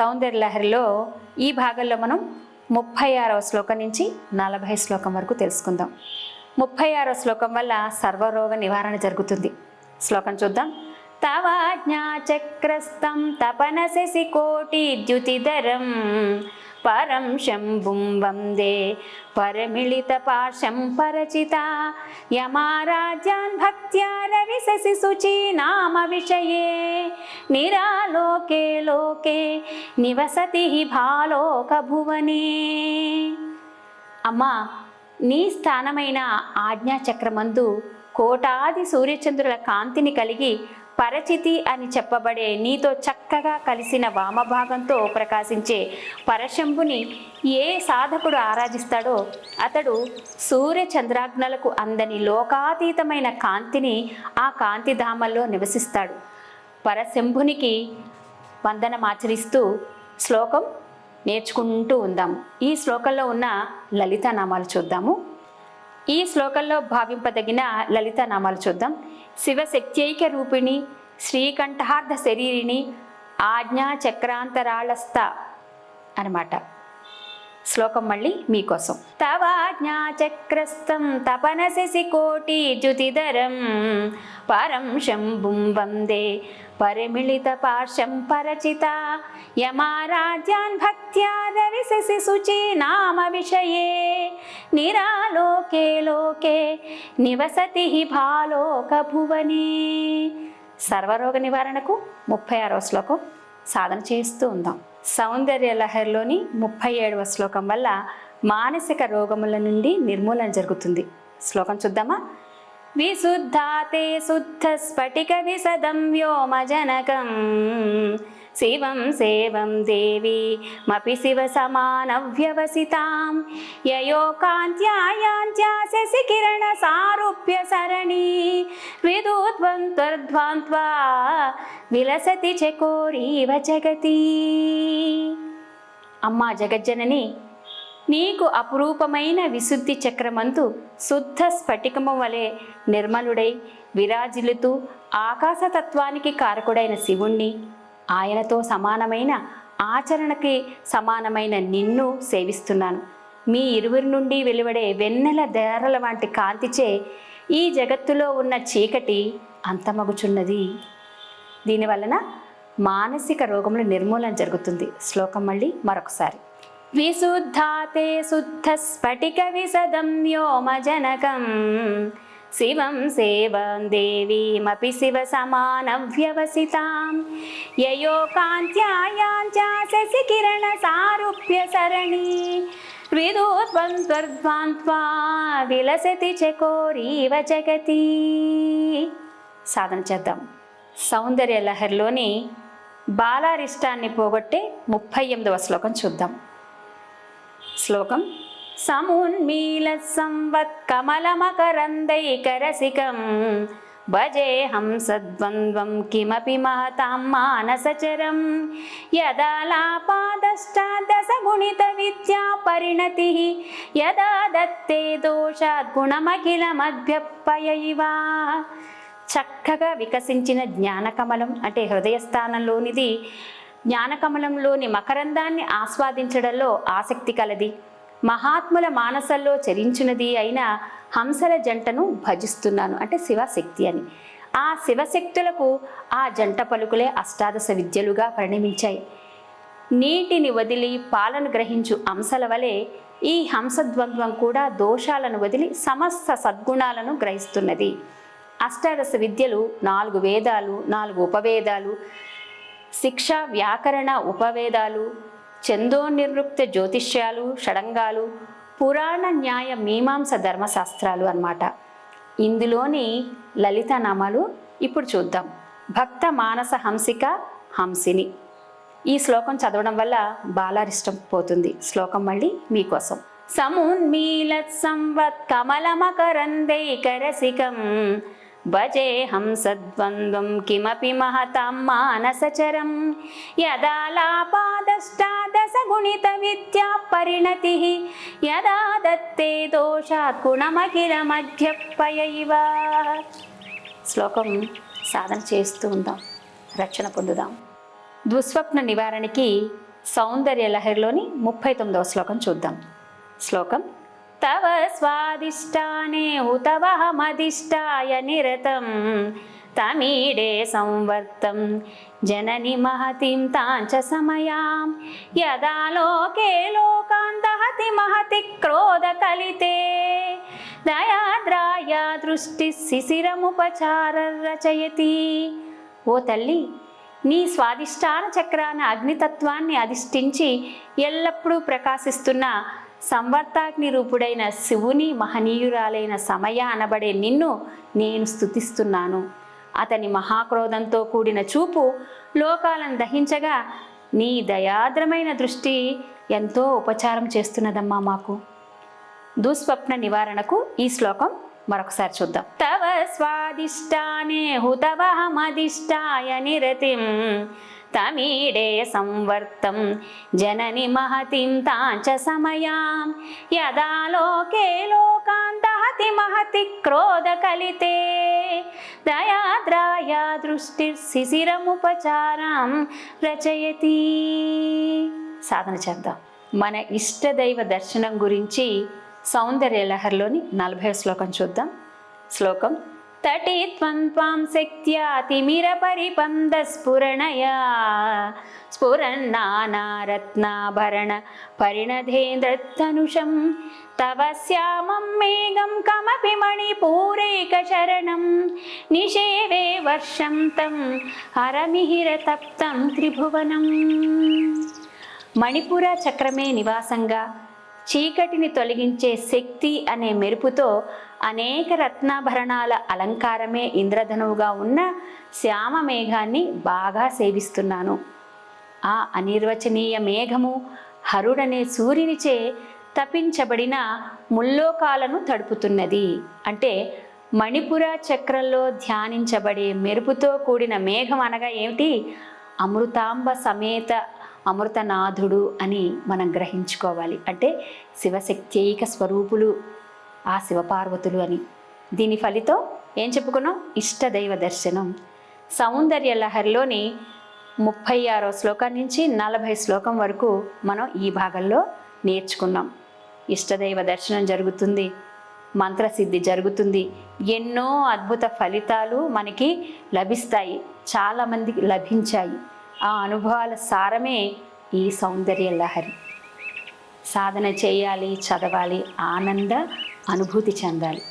సౌందర్య లహరిలో ఈ భాగంలో మనం ముప్పై ఆరవ శ్లోకం నుంచి నలభై శ్లోకం వరకు తెలుసుకుందాం. ముప్పై ఆరవ శ్లోకం వల్ల సర్వరోగ నివారణ జరుగుతుంది. శ్లోకం చూద్దాం. తవాజ్ఞాచక్రస్తం తపన శశి కోటి ద్యుతిధరం పరం శంభుం వందే పరమిళిత పాశం పరచిత యమారాజ్యాన్ భక్త్యా రవి శశి శుచి నామ విషయే. నిరాలోకే లోకే నివసతి భాలోక భువనే. అమ్మా నీ స్థానమైన ఆజ్ఞాచక్రమందు కోటాది సూర్యచంద్రుల కాంతిని కలిగి పరచితి అని చెప్పబడే నీతో చక్కగా కలిసిన వామభాగంతో ప్రకాశించే పరశంభుని ఏ సాధకుడు ఆరాధిస్తాడో అతడు సూర్య చంద్రాగ్నలకు అందని లోకాతీతమైన కాంతిని ఆ కాంతిధామల్లో నివసిస్తాడు. పరశంభునికి వందనమాచరిస్తూ శ్లోకం నేర్చుకుంటూ ఉందాము. ఈ శ్లోకంలో ఉన్న లలిత నామాలు చూద్దాము. ఈ శ్లోకంలో భావింపదగిన లలిత నామాలు చూద్దాం. శివశక్త్యైక రూపిణి శ్రీకంఠార్థ శరీరిణి ఆజ్ఞా చక్రాంతరాళస్థ అనమాట. శ్లోకం మళ్ళీ మీకోసం. తవాజ్ఞాచక్రస్థం తపన శశి కోటి జ్యుతిధరం పరం శంభుం వందే పరిమిళిత పార్శం పరచిత యమారాజ్యాన్ భక్త్యా రవి శశి శుచి నామ విషయే. నిరాలోకే లోకే నివసతి భాలోక భువనే. సర్వరోగ నివారణకు ముప్పై ఆరో శ్లోకం. సాధన చేస్తూ ఉందాం. సౌందర్య లహరిలోని ముప్పై ఏడవ శ్లోకం వల్ల మానసిక రోగముల నుండి నిర్మూలన జరుగుతుంది. శ్లోకం చూద్దామా? విశుద్ధాతే శుద్ధ స్ఫటిక విశదం వ్యోమజనకం. శివం సేవం దేవి మపి శివ సమానవ్యవసితాం. యయో కాంత్యాయాంత్యా సారూప్య సరణి విదూద్వంత్వర్ధ్వాంత్వా విలసతి చకోరీవ జగతి. అమ్మా జగజ్జనని నీకు అపురూపమైన విశుద్ధి చక్రమంతు శుద్ధ స్ఫటికము వలె నిర్మలుడై విరాజిల్లుతూ ఆకాశతత్వానికి కారకుడైన శివుణ్ణి ఆయనతో సమానమైన ఆచరణకి సమానమైన నిన్ను సేవిస్తున్నాను. మీ ఇరువురి నుండి వెలువడే వెన్నెల దేరల వంటి కాంతిచే ఈ జగత్తులో ఉన్న చీకటి అంతమగుచున్నది. దీనివలన మానసిక రోగముల నిర్మూలన జరుగుతుంది. శ్లోకం మళ్ళీ మరొకసారి. విశుద్ధాతే శుద్ధ స్ఫటిక విశదం వ్యోమజనకం. శివం సేవం దేవీమపి శివ సమాన వ్యవసితాం యయో కాంత్యాయాంచా శశి కిరణ సారూప్య సరణి విదూద్వంత్వర్ధ్వాంత్వా విలసతి చకోరీవ జగతి. సాధన చేద్దాం. సౌందర్య లహరిలోని బాలారిష్టాన్ని పోగొట్టే ముప్పై ఎనిమిదవ శ్లోకం చూద్దాం. శ్లోకం సమున్మీల సంవత్ కమలమకరందైకరసికం భజేహం సద్వంద్వం కిమపి మహతాం మానసచరం. యదా లాపాదష్టాదశ విద్యా పరిణతి. యదా దత్తే దోషాత్ గుణమఖిలమభ్యప్పయైవా చక్కగా వికసించిన జ్ఞానకమలం అంటే హృదయస్థానంలోనిది జ్ఞానకమలంలోని మకరందాన్ని ఆస్వాదించడంలో ఆసక్తి కలది. మహాత్ముల మానసల్లో చరించినది అయిన హంసల జంటను భజిస్తున్నాను. అంటే శివశక్తి అని. ఆ శివశక్తులకు ఆ జంట పలుకులే అష్టాదశ విద్యలుగా పరిణమించాయి. నీటిని వదిలి పాలను గ్రహించు అంశల వలె ఈ హంసద్వంద్వం కూడా దోషాలను వదిలి సమస్త సద్గుణాలను గ్రహిస్తున్నది. అష్టాదశ విద్యలు నాలుగు వేదాలు నాలుగు ఉపవేదాలు శిక్ష వ్యాకరణ ఉపవేదాలు చందోనిర్వృక్త జ్యోతిష్యాలు షడంగాలు పురాణ న్యాయ మీమాంస ధర్మశాస్త్రాలు అన్నమాట. ఇందులోని లలిత నామాలు ఇప్పుడు చూద్దాం. భక్త మానస హంసిక హంసిని. ఈ శ్లోకం చదవడం వల్ల బాలారిష్టం పోతుంది. శ్లోకం మళ్ళీ మీకోసం. సమున్మీలత్ సంవత్ కమలమకరందైకరసికం భజేహం సద్వంద్వం కిమపి మహతాం మానసచరం యదా లాపాదష్టాదశ గుణిత విద్యా పరిణతి. యదా దత్తే దోషాత్ గుణమఖిల మధ్యపయైవ శ్లోకం సాధన చేస్తూ ఉందాం రక్షణ పొందుదాం. దుస్వప్న నివారణకి సౌందర్య లహరిలోని ముప్పై తొమ్మిదవ శ్లోకం చూద్దాం. శ్లోకం తవ స్వాదిష్టానే హుతవహమదిష్టాయ నిరతం. తమీడే సంవర్తం. జనని మహతిం తాంచ సమయాం. యదా లోకే లోకాంతహతి మహతి క్రోధ కలితే. దయాద్రాయ దృష్టి శిశిరముపచార రచయతి. ఓ తల్లి నీ స్వాదిష్టాన చక్రాన అగ్నితత్వాన్ని అధిష్ఠించి ఎల్లప్పుడూ ప్రకాశిస్తున్న సంవర్తాగ్ని రూపుడైన శివుని మహనీయురాలైన సమయ అనబడే నిన్ను నేను స్తుతిస్తున్నాను. అతని మహాక్రోధంతో కూడిన చూపు లోకాలను దహించగా నీ దయాద్రమైన దృష్టి ఎంతో ఉపచారం చేస్తున్నదమ్మా మాకు. దుస్వప్న నివారణకు ఈ శ్లోకం మరొకసారి చూద్దాం. తవ స్వాదిష్టానే హుతవహమధిష్టాయ నిరతిం తమీడే సంవర్తం. జనని మహతిం తాంచ సమయాం. యదా లోకే లోకాంతహతి మహతి క్రోధ కలితే. దయాద్రాయ దృష్టి శిశిరముపచారం. రచయతి. సాధన చేద్దాం. మన ఇష్టదైవ దర్శనం గురించి సౌందర్య లహరిలోని నలభై శ్లోకం చూద్దాం. శ్లోకం తటి త్వం త్వాం శక్త్యా పరిపంద స్ఫురణయా. స్ఫురన్నానారత్నాభరణ పరిణధేంద్రతనుషం తవ శ్యామం మేఘం కమపి మణిపూరేకరణం నిషేవే వర్షం తం హరమిహిరతప్తం త్రిభువనం. మణిపుర చక్రమే నివాసంగా చీకటిని తొలగించే శక్తి అనే మెరుపుతో అనేక రత్నాభరణాల అలంకారమే ఇంద్రధనువుగా ఉన్న శ్యామ మేఘాన్ని బాగా సేవిస్తున్నాను. ఆ అనిర్వచనీయ మేఘము హరుడనే సూర్యునిచే తపించబడిన ముల్లోకాలను తడుపుతున్నది. అంటే మణిపుర చక్రంలో ధ్యానించబడే మెరుపుతో కూడిన మేఘం అనగా ఏమిటి? అమృతాంబ సమేత అమృతనాథుడు అని మనం గ్రహించుకోవాలి. అంటే శివశక్త్యైక స్వరూపులు ఆ శివపార్వతులు అని. దీని ఫలితం ఏం చెప్పుకున్నాం? ఇష్టదైవ దర్శనం. సౌందర్య లహరిలోని ముప్పై ఆరో శ్లోకం నుంచి నలభై శ్లోకం వరకు మనం ఈ భాగంలో నేర్చుకున్నాం. ఇష్టదైవ దర్శనం జరుగుతుంది మంత్రసిద్ధి జరుగుతుంది ఎన్నో అద్భుత ఫలితాలు మనకి లభిస్తాయి చాలామందికి లభించాయి. ఆ అనుభవాల సారమే ఈ సౌందర్య లహరి. సాధన చేయాలి చదవాలి ఆనంద అనుభూతి చెందాలి.